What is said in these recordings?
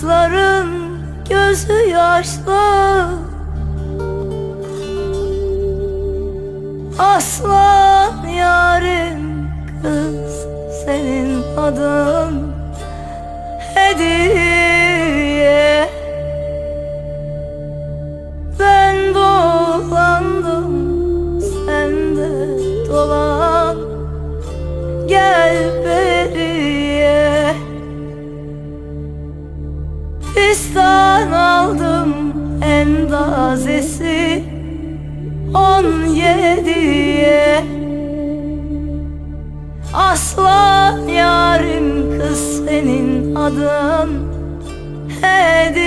Kızların gözü yaşlı. Aslan yarim kız senin adın hediye endazesi On yediye. Aslan yarim kız senin adın. Hediye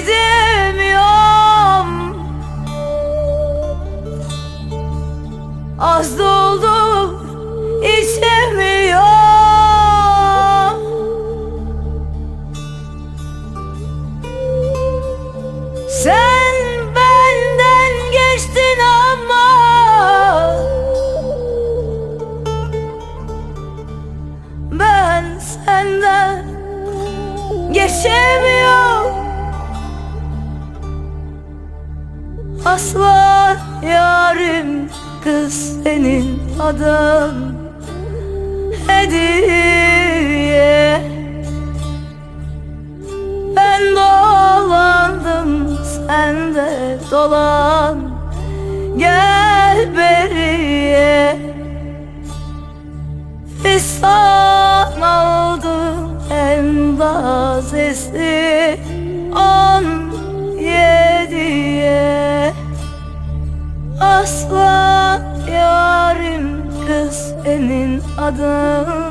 Gidemiyorum. Az doldur içemiyorum. Sen benden geçtin ama Ben senden geçemiyorum Asla yarim kız senin adın Hediye. Ben dolandım sen de dolan. Gel beriye. Fistan aldım endazesi. On yediye Asla yarim kız senin adın